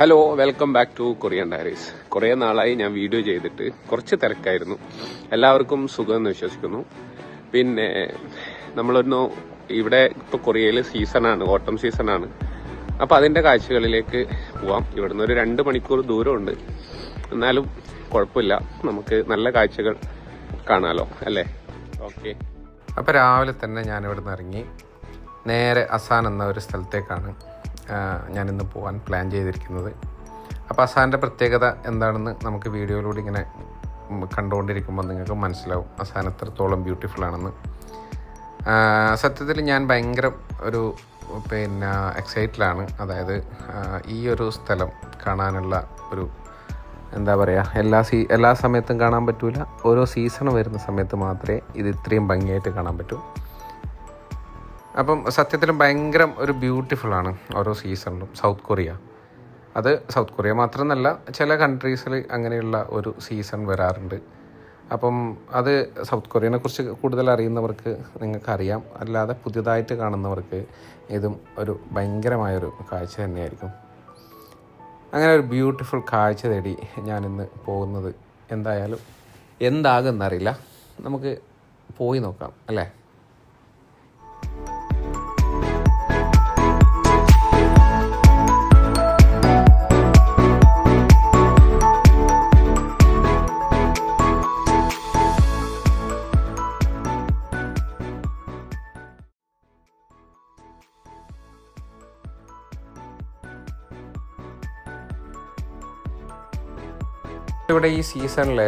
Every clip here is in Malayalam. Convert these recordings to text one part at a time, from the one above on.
Hello welcome back to Korean diaries കുറേ നാളായി ഞാൻ വീഡിയോ ചെയ്തിട്ട് കുറച്ച് തിരക്കായിരുന്നു. എല്ലാവർക്കും സുഖമെന്ന് വിശ്വസിക്കുന്നു. പിന്നെ നമ്മളൊന്ന് ഇവിടെ ഇപ്പോൾ കൊറിയയിൽ സീസണാണ് ഓട്ടം സീസണാണ് അപ്പോൾ അതിന്റെ കാഴ്ചകളിലേക്ക് പോവാം. ഇവിടുന്ന് ഒരു രണ്ട് മണിക്കൂർ ദൂരമുണ്ട്. എന്നാലും കുഴപ്പമില്ല. നമുക്ക് നല്ല കാഴ്ചകൾ കാണാലോ അല്ലേ? ഓക്കെ അപ്പോൾ രാവിലെ തന്നെ ഞാൻ ഇവിടുന്ന് ഇറങ്ങി. നേരെ അസാൻ എന്ന ഒരു സ്ഥലത്തേക്കാണ് ഞാനിന്ന് പോകാൻ പ്ലാൻ ചെയ്തിരിക്കുന്നത്. അപ്പോൾ അസാന്റെ പ്രത്യേകത എന്താണെന്ന് നമുക്ക് വീഡിയോയിലൂടെ ഇങ്ങനെ കണ്ടുകൊണ്ടിരിക്കുമ്പോൾ നിങ്ങൾക്ക് മനസ്സിലാവും അസാൻ എത്രത്തോളം ബ്യൂട്ടിഫുൾ ആണെന്ന്. സത്യത്തിൽ ഞാൻ ഭയങ്കര ഒരു പിന്നെ എക്സൈറ്റിലാണ് അതായത് ഈ ഒരു സ്ഥലം കാണാനുള്ള ഒരു എന്താ പറയുക എല്ലാ സീ എല്ലാ സമയത്തും കാണാൻ പറ്റൂല. ഓരോ സീസൺ വരുന്ന സമയത്ത് മാത്രമേ ഇത് ഇത്രയും ഭംഗിയായിട്ട് കാണാൻ പറ്റൂ. അപ്പം സത്യത്തിലും ഭയങ്കര ഒരു ബ്യൂട്ടിഫുൾ ആണ് ഓരോ സീസണിലും സൗത്ത് കൊറിയ അത് സൗത്ത് കൊറിയ മാത്രമെന്നല്ല ചില കൺട്രീസിൽ അങ്ങനെയുള്ള ഒരു സീസൺ വരാറുണ്ട്. അപ്പം അത് സൗത്ത് കൊറിയനെ കുറിച്ച് കൂടുതൽ അറിയുന്നവർക്ക് നിങ്ങൾക്കറിയാം. അല്ലാതെ പുതിയതായിട്ട് കാണുന്നവർക്ക് ഇതും ഒരു ഭയങ്കരമായൊരു കാഴ്ച തന്നെയായിരിക്കും. അങ്ങനെ ഒരു ബ്യൂട്ടിഫുൾ കാഴ്ച തേടി ഞാനിന്ന് പോകുന്നത് എന്തായാലും എന്താകുമെന്നറിയില്ല നമുക്ക് പോയി നോക്കാം അല്ലേ? ഇവിടെ ഈ സീസണിൽ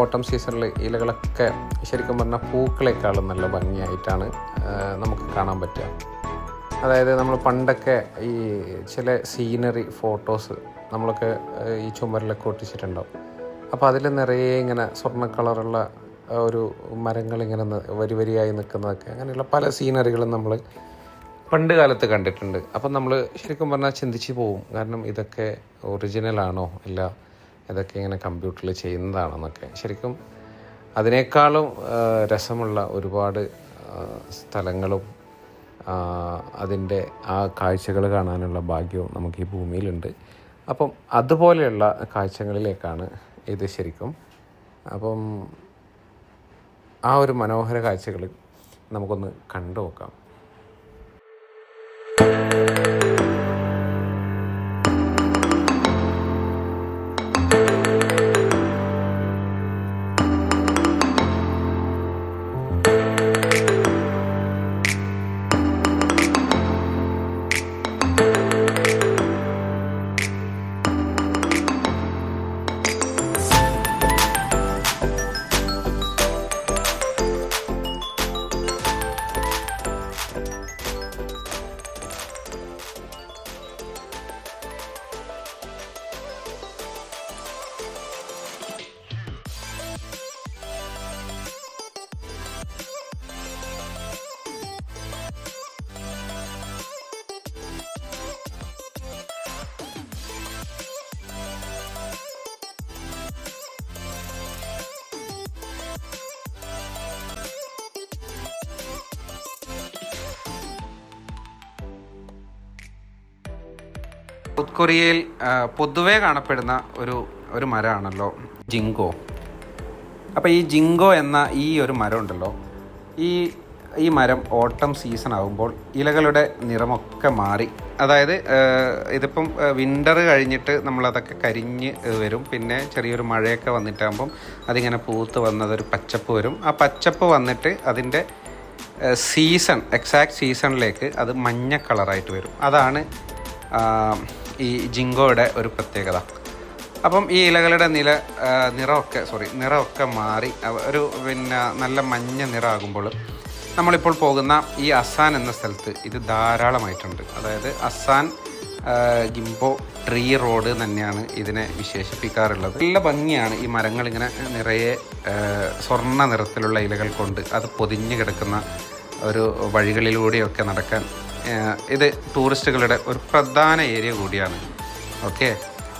ഓട്ടം സീസണിൽ ഇലകളൊക്കെ ശരിക്കും പറഞ്ഞാൽ പൂക്കളെക്കാളും നല്ല ഭംഗിയായിട്ടാണ് നമുക്ക് കാണാൻ പറ്റുക. അതായത് നമ്മൾ പണ്ടൊക്കെ ഈ ചില സീനറി ഫോട്ടോസ് നമ്മളൊക്കെ ഈ ചുമരിലൊക്കെ ഒട്ടിച്ചിട്ടുണ്ടാവും. അപ്പോൾ അതിൽ നിറയെ ഇങ്ങനെ സ്വർണ കളറുള്ള ഒരു മരങ്ങൾ ഇങ്ങനെ വരി വരിയായി നിൽക്കുന്നതൊക്കെ അങ്ങനെയുള്ള പല സീനറികളും നമ്മൾ പണ്ട് കാലത്ത് കണ്ടിട്ടുണ്ട്. അപ്പം നമ്മൾ ശരിക്കും പറഞ്ഞാൽ ചിന്തിച്ച് പോവും കാരണം ഇതൊക്കെ ഒറിജിനലാണോ ഇല്ല ഇതൊക്കെ ഇങ്ങനെ കമ്പ്യൂട്ടറിൽ ചെയ്യുന്നതാണെന്നൊക്കെ. ശരിക്കും അതിനേക്കാളും രസമുള്ള ഒരുപാട് സ്ഥലങ്ങളും അതിന്റെ ആ കാഴ്ചകൾ കാണാനുള്ള ഭാഗ്യവും നമുക്ക് ഈ ഭൂമിയിലുണ്ട്. അപ്പം അതുപോലെയുള്ള കാഴ്ചകളിലേക്കാണ് ഇത് ശരിക്കും. അപ്പം ആ ഒരു മനോഹര കാഴ്ചകൾ നമുക്കൊന്ന് കണ്ടു നോക്കാം കൊറിയയിൽ പൊതുവേ കാണപ്പെടുന്ന ഒരു ഒരു മരമാണല്ലോ. ജിങ്കോ. അപ്പോൾ ഈ ജിങ്കോ എന്ന ഈ ഒരു മരം ഉണ്ടല്ലോ ഈ ഈ മരം ഓട്ടം സീസൺ ആകുമ്പോൾ ഇലകളുടെ നിറമൊക്കെ മാറി. അതായത് ഇതിപ്പം വിന്റർ കഴിഞ്ഞിട്ട് നമ്മളതൊക്കെ കരിഞ്ഞ് വരും. പിന്നെ ചെറിയൊരു മഴയൊക്കെ വന്നിട്ടാകുമ്പം അതിങ്ങനെ പൂത്ത് വന്നതൊരു പച്ചപ്പ് വരും. ആ പച്ചപ്പ് വന്നിട്ട് അതിന്റെ സീസൺ എക്സാക്ട് സീസണിലേക്ക് അത് മഞ്ഞ കളറായിട്ട് വരും. അതാണ് ഈ ജിങ്കോയുടെ ഒരു പ്രത്യേകത. അപ്പം ഈ ഇലകളുടെ നില നിറമൊക്കെ സോറി നിറമൊക്കെ മാറി ഒരു പിന്നെ നല്ല മഞ്ഞ നിറമാകുമ്പോൾ നമ്മളിപ്പോൾ പോകുന്ന ഈ അസാൻ എന്ന സ്ഥലത്ത് ഇത് ധാരാളമായിട്ടുണ്ട്. അതായത് അസാൻ ഗിംബോ ട്രീ റോഡ് തന്നെയാണ് ഇതിനെ വിശേഷിപ്പിക്കാറുള്ളത്. നല്ല ഭംഗിയാണ് ഈ മരങ്ങൾ ഇങ്ങനെ നിറയെ സ്വർണ നിറത്തിലുള്ള ഇലകൾ കൊണ്ട് അത് പൊതിഞ്ഞു കിടക്കുന്ന ഒരു വഴികളിലൂടെയൊക്കെ നടക്കാൻ ഇത് ടൂറിസ്റ്റുകളുടെ ഒരു പ്രധാന ഏരിയ കൂടിയാണ്. ഓക്കെ?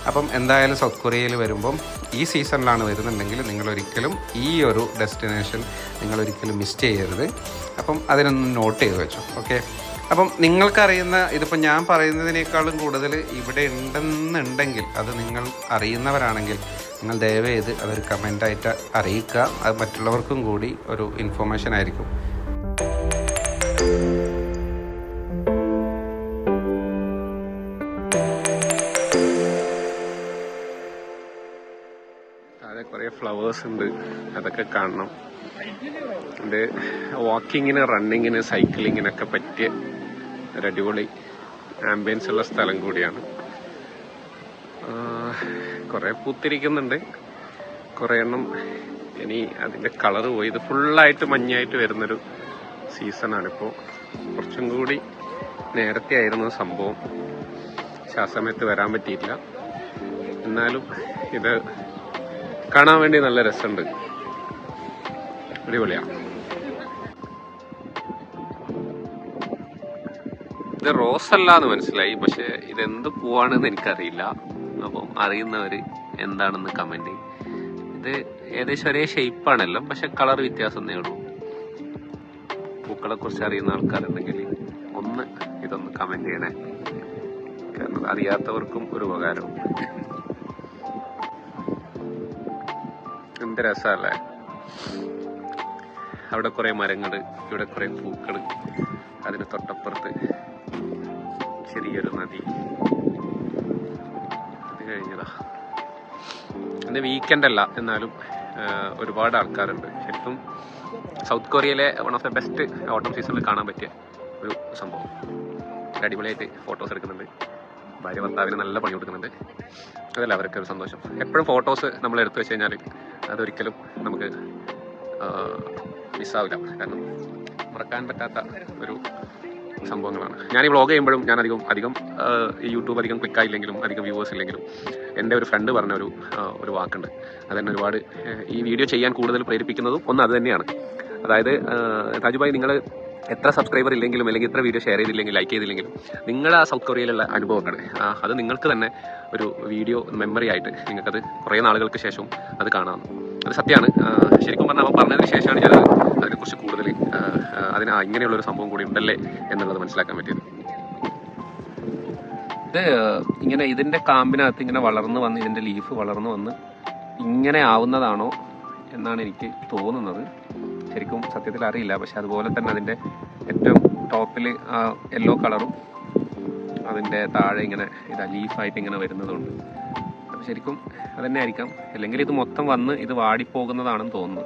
അപ്പം എന്തായാലും സൗത്ത് കൊറിയയിൽ വരുമ്പം ഈ സീസണിലാണ് വരുന്നുണ്ടെങ്കിൽ നിങ്ങളൊരിക്കലും ഈ ഒരു ഡെസ്റ്റിനേഷൻ നിങ്ങളൊരിക്കലും മിസ് ചെയ്യരുത്. അപ്പം അതിനൊന്ന് നോട്ട് ചെയ്ത് വെച്ചു. ഓക്കെ? അപ്പം നിങ്ങൾക്കറിയുന്ന ഇതിപ്പോൾ ഞാൻ പറയുന്നതിനേക്കാളും കൂടുതൽ ഇവിടെ ഉണ്ടെന്നുണ്ടെങ്കിൽ അത് നിങ്ങൾ അറിയുന്നവരാണെങ്കിൽ നിങ്ങൾ ദയവേത് അതൊരു കമന്റായിട്ട് അറിയിക്കുക. അത് മറ്റുള്ളവർക്കും കൂടി ഒരു ഇൻഫോർമേഷൻ ആയിരിക്കും. ഫ്ലവേഴ്സ് ഉണ്ട്. അതൊക്കെ കാണണം. ഇത് വാക്കിങ്ങിന് റണ്ണിങ്ങിന് സൈക്ലിങ്ങിനൊക്കെ പറ്റിയ ഒരു അടിപൊളി ആംബിയൻസ് ഉള്ള സ്ഥലം കൂടിയാണ്. കുറേ പൂത്തിരിക്കുന്നുണ്ട്. കുറെ എണ്ണം ഇനി അതിന്റെ കളർ പോയി. ഇത് ഫുള്ളായിട്ട് മഞ്ഞായിട്ട് വരുന്നൊരു സീസണാണ് ഇപ്പോൾ കുറച്ചും കൂടി നേരത്തെ ആയിരുന്നു സംഭവം. പക്ഷെ ആ സമയത്ത് വരാൻ പറ്റിയില്ല എന്നാലും ഇത് കാണാൻ വേണ്ടി നല്ല രസമുണ്ട്. അടിപൊളിയാ. ഇത് റോസ് അല്ല എന്ന് മനസ്സിലായി പക്ഷെ ഇതെന്ത് പൂവാണെന്ന് എനിക്കറിയില്ല. അപ്പം അറിയുന്നവര് എന്താണെന്ന് കമന്റ് ഇത് ഏകദേശം ഒരേ ഷേപ്പാണല്ലോ പക്ഷെ കളർ വ്യത്യാസം ഉള്ളൂ. പൂക്കളെ കുറിച്ച് അറിയുന്ന ആൾക്കാരുണ്ടെങ്കിൽ ഒന്ന് ഇതൊന്ന് കമന്റ് ചെയ്യണേ. കാരണം അറിയാത്തവർക്കും ഒരു ഉപകാരവും. എന്ത് രസമല്ലേ അവിടെ കുറെ മരങ്ങൾ ഇവിടെ കുറെ പൂക്കൾ അതിന് തൊട്ടപ്പുറത്ത് ചെറിയൊരു നദി. അത് കഴിഞ്ഞതാ. ഇന്ന് വീക്കെൻഡ് അല്ല എന്നാലും ഒരുപാട് ആൾക്കാരുണ്ട്. ശരിക്കും south കൊറിയയിലെ one of the best autumn സീസണിൽ കാണാൻ പറ്റിയ ഒരു സംഭവം. അടിപൊളിയായിട്ട് ഫോട്ടോസ് എടുക്കുന്നുണ്ട്. ഭാര്യ ഭർത്താവിന് നല്ല പണി കൊടുക്കുന്നുണ്ട്. അതല്ല അവരൊക്കെ ഒരു സന്തോഷം. എപ്പോഴും ഫോട്ടോസ് നമ്മൾ എടുത്തു വെച്ച് കഴിഞ്ഞാൽ അതൊരിക്കലും നമുക്ക് മിസ്സാവില്ല കാരണം മറക്കാൻ പറ്റാത്ത ഒരു സംഭവങ്ങളാണ്. ഞാൻ ഈ വ്ലോഗ് ചെയ്യുമ്പോഴും ഞാൻ അധികം അധികം യൂട്യൂബ് അധികം ക്ലിക്ക് ആയില്ലെങ്കിലും അധികം വ്യൂവേഴ്സ് ഇല്ലെങ്കിലും എന്റെ ഒരു ഫ്രണ്ട് പറഞ്ഞ ഒരു ഒരു വാക്കുണ്ട്. അതെന്നെ ഒരുപാട് ഈ വീഡിയോ ചെയ്യാൻ കൂടുതൽ പ്രേരിപ്പിക്കുന്നതും ഒന്ന് അത് തന്നെയാണ്. അതായത് താജുബായി നിങ്ങൾ എത്ര സബ്സ്ക്രൈബർ ഇല്ലെങ്കിലും അല്ലെങ്കിൽ എത്ര വീഡിയോ ഷെയർ ചെയ്തില്ലെങ്കിൽ ലൈക്ക് ചെയ്തില്ലെങ്കിലും നിങ്ങളുടെ ആ സൗത്ത് കൊറിയയിലുള്ള അനുഭവങ്ങൾ അത് നിങ്ങൾക്ക് തന്നെ ഒരു വീഡിയോ മെമ്മറി ആയിട്ട് നിങ്ങൾക്കത് കുറേ നാളുകൾക്ക് ശേഷവും അത് കാണാം അത് സത്യമാണ്. ശരിക്കും പറഞ്ഞാൽ അവൻ പറഞ്ഞതിന് ശേഷമാണ് ഞാൻ അതിനെക്കുറിച്ച് കൂടുതൽ അതിന് ഇങ്ങനെയുള്ളൊരു സംഭവം കൂടി ഉണ്ടല്ലേ എന്നുള്ളത് മനസ്സിലാക്കാൻ പറ്റിയത്. ഇത് ഇങ്ങനെ ഇതിന്റെ കാമ്പിനകത്ത് ഇങ്ങനെ വളർന്നു വന്ന് ഇതിന്റെ ലീഫ് വളർന്നു വന്ന് ഇങ്ങനെ ആവുന്നതാണോ എന്നാണ് എനിക്ക് തോന്നുന്നത്. ശരിക്കും സത്യത്തിൽ അറിയില്ല. പക്ഷെ അതുപോലെ തന്നെ അതിന്റെ ഏറ്റവും ടോപ്പിൽ ആ യെല്ലോ കളറും അതിന്റെ താഴെ ഇങ്ങനെ ഇതാ ലീഫായിട്ട് ഇങ്ങനെ വരുന്നതുണ്ട്. അപ്പോൾ ശരിക്കും അതന്നെ ആയിരിക്കാം. അല്ലെങ്കിൽ ഇത് മൊത്തം വന്ന് ഇത് വാടിപ്പോകുന്നതാണെന്ന് തോന്നുന്നു.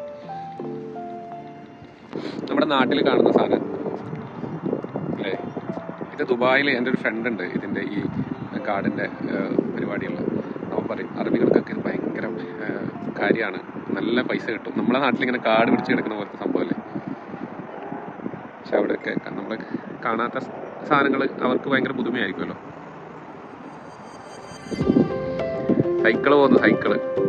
നമ്മുടെ നാട്ടിൽ കാണുന്ന സാധനം അല്ലേ? ഇത് ദുബായിൽ എന്റെ ഒരു ഫ്രണ്ട് ഉണ്ട്. ഇതിന്റെ ഈ കാർഡിന്റെ പരിപാടിയുള്ള. അവൻ പറയും അറബികൾക്കൊക്കെ ഭയങ്കര കാര്യമാണ്. നല്ല പൈസ കിട്ടും. നമ്മളെ നാട്ടിൽ ഇങ്ങനെ കാർഡ് പിടിച്ച് കിടക്കുന്ന പോലത്തെ സംഭവമല്ലേ പക്ഷെ അവിടെയൊക്കെ നമ്മൾ കാണാത്ത സാധനങ്ങൾ അവർക്ക് ഭയങ്കര പുതുമയായിരിക്കുമല്ലോ. സൈക്കിൾ പോകുന്നു സൈക്കിൾ.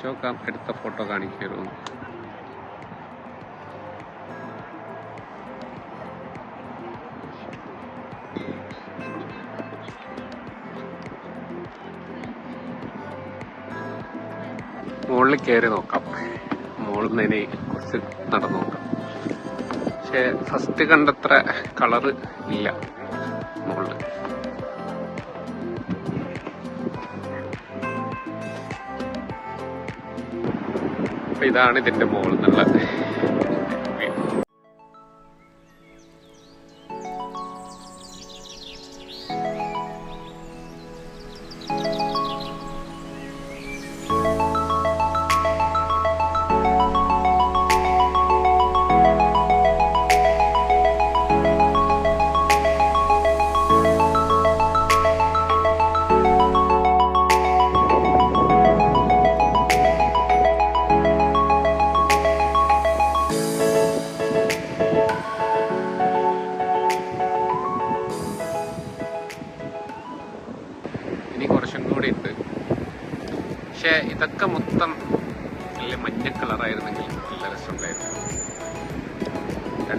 ചോദിച്ചു നോക്കാം എടുത്ത ഫോട്ടോ കാണിക്കുമല്ലോ മുകളിൽ കയറി നോക്കാം. മുകളിൽ നിന്ന് ഇനി കുറച്ച് നടന്നു നോക്കാം. പക്ഷെ ഫസ്റ്റ് കണ്ടത്ര കളറ് ഇല്ല. ഇതാണ് ഇതിന്റെ മുകളിൽ നിന്നുള്ള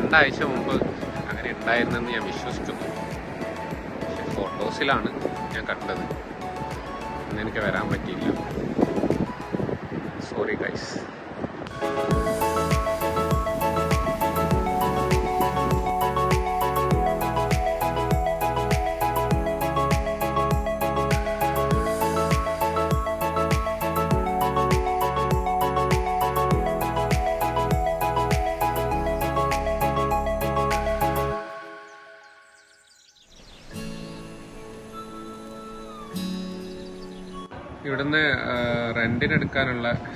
രണ്ടാഴ്ച മുമ്പ് അങ്ങനെ ഉണ്ടായിരുന്നെന്ന് ഞാൻ വിശ്വസിക്കുന്നു. പക്ഷെ ഫോട്ടോസിലാണ് ഞാൻ കണ്ടത്. ഇന്ന് എനിക്ക് വരാൻ പറ്റിയില്ല. സോറി ഗൈസ് ഇവിടുന്ന്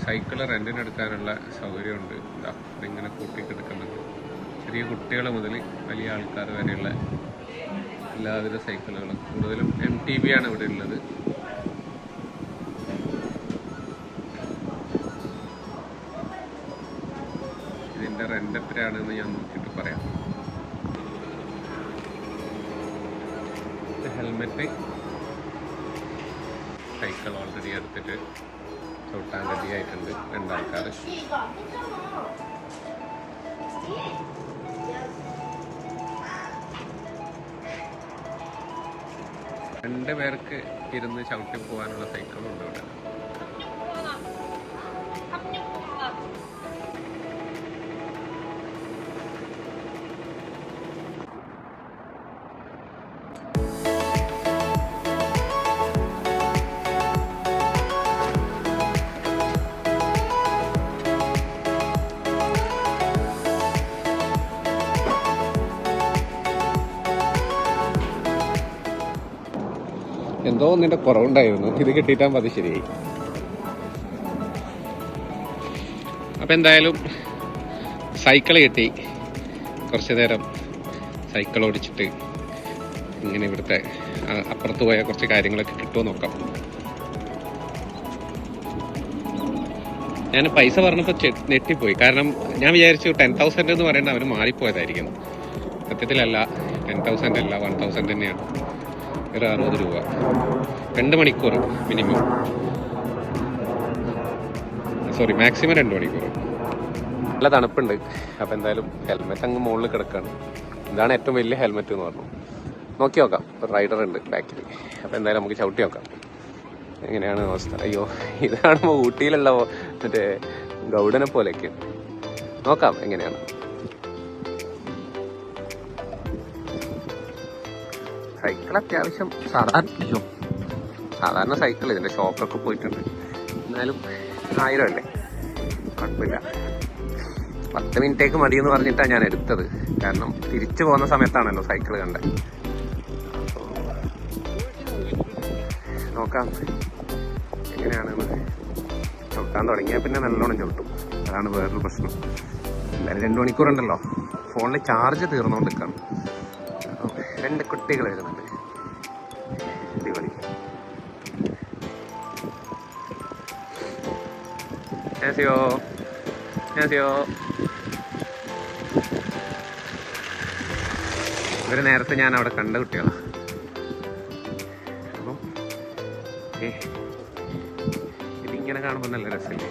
സൈക്കിൾ റെന്റിന് എടുക്കാനുള്ള സൗകര്യമുണ്ട്. ഇതാ ഇതിങ്ങനെ കൂട്ടിക്കെടുക്കുന്നുണ്ട് ചെറിയ കുട്ടികൾ മുതൽ വലിയ ആൾക്കാർ വരെയുള്ള എല്ലാവിധ സൈക്കിളുകളും. കൂടുതലും എം ടി ബി ആണ് ഇവിടെ ഉള്ളത്. ഇതിന്റെ റെന്റ് എത്രയാണെന്ന് ഞാൻ നോക്കിയിട്ട് പറയാം. ഹെൽമെറ്റ് സൈക്കിൾ ഓൾറെഡി എടുത്തിട്ട് ചവിട്ടാൻ റെഡി ആയിട്ടുണ്ട് രണ്ടാൾക്കാർ. രണ്ട് പേർക്ക് ഇരുന്ന് ചവിട്ടി പോകാനുള്ള സൈക്കിളും ഉണ്ട് ഇവിടെ. എന്തോ നിന്റെ കുറവുണ്ടായിരുന്നു. ഇത് കിട്ടിയിട്ടാകുമ്പോൾ അത് ശരിയായി അപ്പം എന്തായാലും സൈക്കിൾ കിട്ടി. കുറച്ച് നേരം സൈക്കിൾ ഓടിച്ചിട്ട് ഇങ്ങനെ ഇവിടുത്തെ അപ്പുറത്ത് പോയ കുറച്ച് കാര്യങ്ങളൊക്കെ കിട്ടുമോ നോക്കാം. ഞാൻ പൈസ പറഞ്ഞപ്പോൾ ഞെട്ടിപ്പോയി. കാരണം ഞാൻ വിചാരിച്ചു ടെൻ തൗസൻഡ് എന്ന് പറയുന്നത് അവർ മാറിപ്പോയതായിരിക്കും. സത്യത്തിലല്ല ടെൻ തൗസൻഡ് അല്ല വൺ തൗസൻഡ് തന്നെയാണ്. ഒരു അറുപത് രൂപ. രണ്ട് മണിക്കൂർ മിനിമം. സോറി മാക്സിമം രണ്ട് മണിക്കൂർ. നല്ല തണുപ്പുണ്ട്. അപ്പം എന്തായാലും ഹെൽമെറ്റ് അങ്ങ് മുകളിൽ കിടക്കുകയാണ് ഇതാണ് ഏറ്റവും വലിയ ഹെൽമെറ്റ് എന്ന് പറഞ്ഞു. നോക്കി നോക്കാം. റൈഡർ ഉണ്ട് ബാക്കിൽ അപ്പം എന്തായാലും നമുക്ക് ചവിട്ടി നോക്കാം. എങ്ങനെയാണ് അവസ്ഥ? അയ്യോ ഇതാണ് ഊട്ടിയിലുള്ള മറ്റേ ഗൗഡനെ പോലെയൊക്കെ. നോക്കാം എങ്ങനെയാണ്. സൈക്കിൾ അത്യാവശ്യം സാധാരണ സാധാരണ സൈക്കിൾ ഇതിന്റെ ഷോപ്പിലൊക്കെ പോയിട്ടുണ്ട്. എന്നാലും ആയിരം അല്ലേ? കുഴപ്പമില്ല. പത്ത് മിനിറ്റേക്ക് മതി എന്ന് പറഞ്ഞിട്ടാണ് ഞാൻ എടുത്തത്. കാരണം തിരിച്ചു പോകുന്ന സമയത്താണല്ലോ സൈക്കിൾ കണ്ടത്. നോക്കാം. എങ്ങനെയാണെന്ന് ചവിട്ടാൻ തുടങ്ങിയാൽ പിന്നെ നല്ലോണം ചവിട്ടും. അതാണ് വേറൊരു പ്രശ്നം. എന്തായാലും രണ്ട് മണിക്കൂറുണ്ടല്ലോ. ഫോണിൽ ചാർജ് തീർന്നുകൊണ്ടിരിക്കുകയാണ് രണ്ട് കുട്ടികൾ വരുന്നുണ്ട്. ഞാസിയോ 안녕하세요. ഇവർ നേരത്തെ ഞാൻ അവിടെ കണ്ട കുട്ടികളാണ് അപ്പം ഏ ഇതിങ്ങനെ കാണുമ്പോൾ നല്ല രസമില്ലേ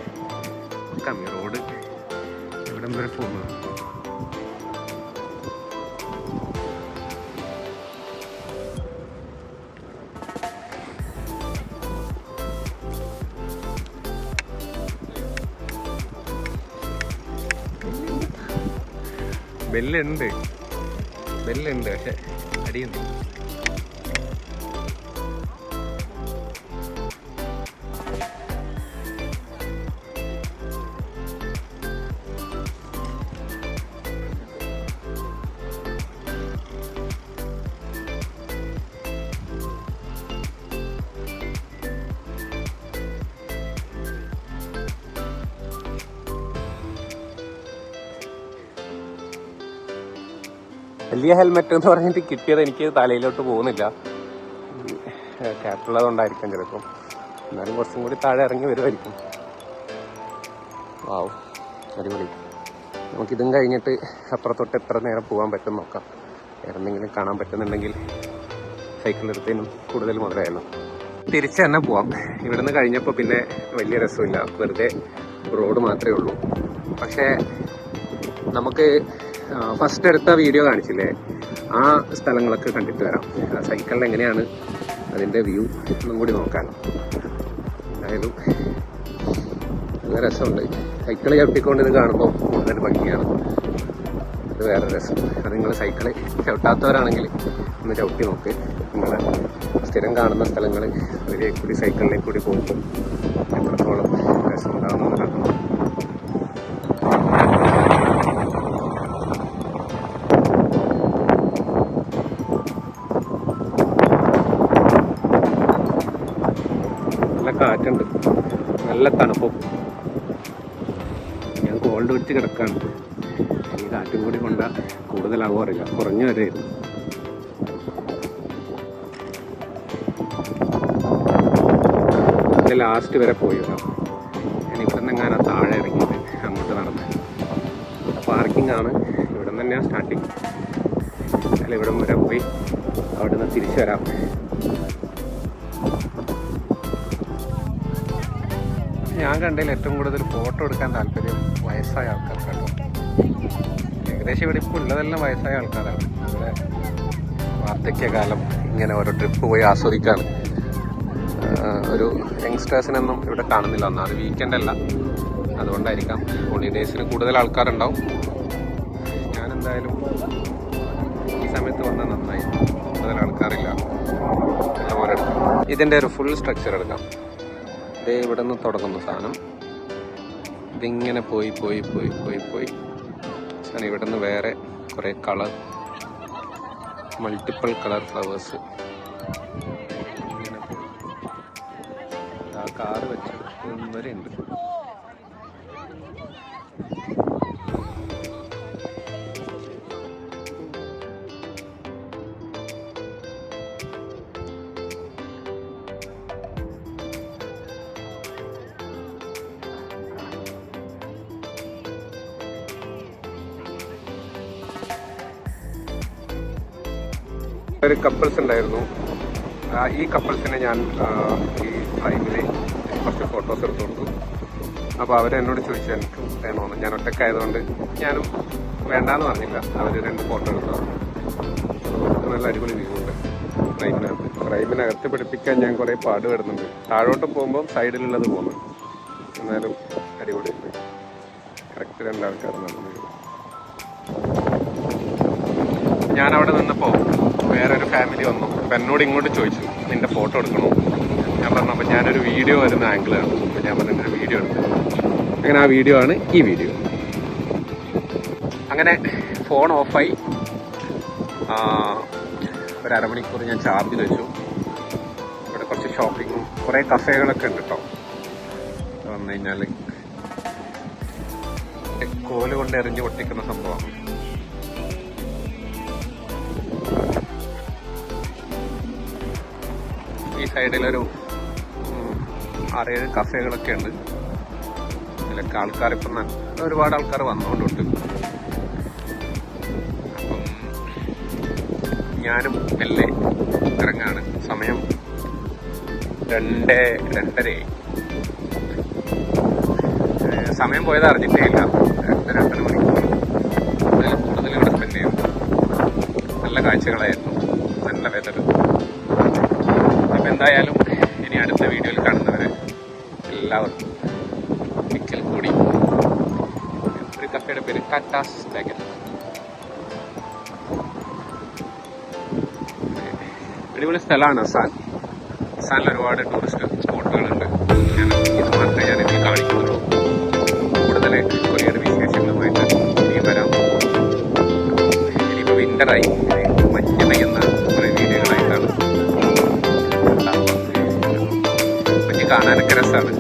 കമ്മി റോഡ് ഇവിടെ വരെ പോകുന്നത് ബെല്ലുണ്ട്. ബെല്ലുണ്ട് പക്ഷെ അടിയുണ്ട് വലിയ ഹെൽമെറ്റ് എന്ന് പറഞ്ഞിട്ട് കിട്ടിയത് എനിക്ക് തലയിലോട്ട് പോകുന്നില്ല. ക്യാപ്പുള്ളതുകൊണ്ടായിരിക്കും ചിലപ്പം. എന്നാലും കുറച്ചും കൂടി താഴെ ഇറങ്ങി വരുമായിരിക്കും വാവ്. അടിപൊളി. നമുക്കിതും കഴിഞ്ഞിട്ട് അപ്പുറത്തോട്ട് എത്ര നേരം പോകാൻ പറ്റും നോക്കാം. എന്തെങ്കിലും കാണാൻ പറ്റുന്നുണ്ടെങ്കിൽ സൈക്കിൾ എടുത്തതിനും കൂടുതൽ മുതലായിരുന്നു. തിരിച്ച് തന്നെ പോവാം. ഇവിടുന്ന് കഴിഞ്ഞപ്പോൾ പിന്നെ വലിയ രസമില്ല. വെറുതെ റോഡ് മാത്രമേ ഉള്ളൂ. പക്ഷേ നമുക്ക് ഫസ്റ്റ് എടുത്ത വീഡിയോ കാണിച്ചില്ലേ? ആ സ്ഥലങ്ങളൊക്കെ കണ്ടിട്ട് വരാം. സൈക്കിളിൽ എങ്ങനെയാണ് അതിന്റെ വ്യൂ ഒന്നും കൂടി നോക്കാൻ എന്തായാലും നല്ല രസമുണ്ട്. സൈക്കിൾ ചവിട്ടിക്കൊണ്ട് ഇത് കാണുമ്പോൾ കൂടുതൽ ഭംഗിയാണ്. അത് വേറെ രസം. അത് നിങ്ങൾ സൈക്കിൾ ചവിട്ടാത്തവരാണെങ്കിൽ ഒന്ന് ചവിട്ടി നോക്ക്. നിങ്ങളെ സ്ഥിരം കാണുന്ന സ്ഥലങ്ങൾ അതിലേക്ക് കൂടി സൈക്കിളിലേക്ക് കൂടി പോകുമ്പോൾ തണുപ്പും. ഞാൻ കോൾഡ് വെച്ച് കിടക്കാണ്. ഈ കാറ്റും കൂടി കൊണ്ട കൂടുതലാവോ അറിയില്ല. കുറഞ്ഞു വരെയായിരുന്നു അത് ലാസ്റ്റ് വരെ പോയി ഞാൻ ഇവിടെ നിന്ന് എങ്ങാനും താഴെ ഇറങ്ങിയിട്ട് അങ്ങോട്ട് നടന്ന്. പാർക്കിംഗ് ആണ്. ഇവിടെ നിന്ന് തന്നെയാണ് സ്റ്റാർട്ടിങ് അല്ല ഇവിടം വരെ പോയി അവിടെ നിന്ന് തിരിച്ചു വരാം. ഞാൻ കണ്ടതിൽ ഏറ്റവും കൂടുതൽ ഫോട്ടോ എടുക്കാൻ താല്പര്യം വയസ്സായ ആൾക്കാർക്കാണ്. ഏകദേശം ഇവിടെ ഇപ്പോൾ ഉള്ളതെല്ലാം വയസ്സായ ആൾക്കാരാണ്. ഇവിടെ വാർദ്ധക്യകാലം ഇങ്ങനെ ഓരോ ട്രിപ്പ് പോയി ആസ്വദിക്കാണ്. ഒരു യങ്സ്റ്റേഴ്സിനൊന്നും ഇവിടെ കാണുന്നില്ല. ഒന്നാമത് വീക്കെൻഡ് അല്ല. അതുകൊണ്ടായിരിക്കാം ഹോളിഡേയ്സിന് കൂടുതൽ ആൾക്കാരുണ്ടാവും. ഞാൻ എന്തായാലും ഈ സമയത്ത് വന്നാൽ നന്നായി. കൂടുതൽ ആൾക്കാരില്ല. ഇതിന്റെ ഒരു ഫുൾ സ്ട്രക്ചർ എടുക്കാം. ഇത് ഇവിടെ നിന്ന് തുടങ്ങുന്നു സാധനം. ഇതിങ്ങനെ പോയി പോയി പോയി പോയി പോയി. സാധനം ഇവിടെ നിന്ന് വേറെ കുറേ colour multiple colour flowers car വെച്ചെടുക്കുന്ന വരെ ഉണ്ട് ഒരു കപ്പിൾസ് ഉണ്ടായിരുന്നു. ഈ കപ്പിൾസിനെ ഞാൻ ഈ ടൈമിൽ കുറച്ച് ഫോട്ടോസ് എടുത്തു കൊടുത്തു അപ്പോൾ അവരെന്നോട് ചോദിച്ചു എനിക്ക് വേണമെന്ന് ഞാൻ ഒറ്റക്കായതുകൊണ്ട് ഞാനും വേണ്ടാന്ന് പറഞ്ഞില്ല. അവർ രണ്ട് ഫോട്ടോ എടുത്തു. നല്ല അടിപൊളി വ്യൂ ഉണ്ട് ക്രൈമിനകത്ത് ക്രൈമിനകത്ത് പിടിപ്പിക്കാൻ ഞാൻ കുറേ പാടുപെടുന്നുണ്ട് താഴോട്ട് പോകുമ്പോൾ സൈഡിലുള്ളത് പോകുന്നു. എന്നാലും അടിപൊളിയുണ്ട് കറക്റ്റ് രണ്ടാൾക്കാർ നടന്നു ഞാൻ അവിടെ നിന്നപ്പോൾ വേറൊരു ഫാമിലി വന്നു. അപ്പം എന്നോട് ഇങ്ങോട്ട് ചോദിച്ചു നിന്റെ ഫോട്ടോ എടുക്കണോ? ഞാൻ പറഞ്ഞു അപ്പം ഞാനൊരു വീഡിയോ വരുന്ന ആംഗിളാണ് അപ്പം ഞാൻ പറഞ്ഞു ഒരു വീഡിയോ എടുത്തു അങ്ങനെ ആ വീഡിയോ ആണ് ഈ വീഡിയോ അങ്ങനെ ഫോൺ ഓഫായി ഒരു അരമണിക്കൂർ ഞാൻ ചാർജ് വെച്ചു. ഇവിടെ കുറച്ച് ഷോപ്പിങ്ങും കുറേ കഫേകളൊക്കെ ഉണ്ട് കേട്ടോ വന്നു കഴിഞ്ഞാൽ കോൽ കൊണ്ട് എറിഞ്ഞ് പൊട്ടിക്കുന്ന സംഭവമാണ് സൈഡിലൊരു ആറേഴ് കഫേകളൊക്കെ ഉണ്ട്. ഇതിലൊക്കെ ആൾക്കാർ ഇപ്പം ഒരുപാട് ആൾക്കാർ വന്നുകൊണ്ടുണ്ട് അപ്പം ഞാനും മെല്ലെ ഇറങ്ങാണ്. സമയം രണ്ട് രണ്ടരയായി. ഏഹ് സമയം പോയത് അറിഞ്ഞിട്ടേ ഇല്ല രണ്ട് രണ്ടര മണിക്കൂർ. കൂടുതൽ കൂടുതൽ ഇവിടെ സ്പെൻഡ് ചെയ്തു നല്ല കാഴ്ചകളായിരുന്നു. എന്തായാലും ഇനി അടുത്ത വീഡിയോയിൽ കാണുന്നവരെ എല്ലാവർക്കും ഒരിക്കൽ കൂടി ഒരു കഫേയുടെ പേര് ടാറ്റാസ് ബാഗൻ അടിപൊളി സ്ഥലമാണ് അസാൻ അസാനിൽ ഒരുപാട് ടൂറിസ്റ്റ് സ്പോട്ടുകളുണ്ട്. ഞാൻ ഈ സ്പോട്ട് ഞാൻ ഇതിൽ കാണിക്കുന്നുള്ളൂ. കൂടുതൽ കൊറിയയുടെ വിശേഷങ്ങളുമായിട്ട് ഇനി വരാം. ഇനിയിപ്പോൾ വിന്ററായി Né? engraçado, era engraçado.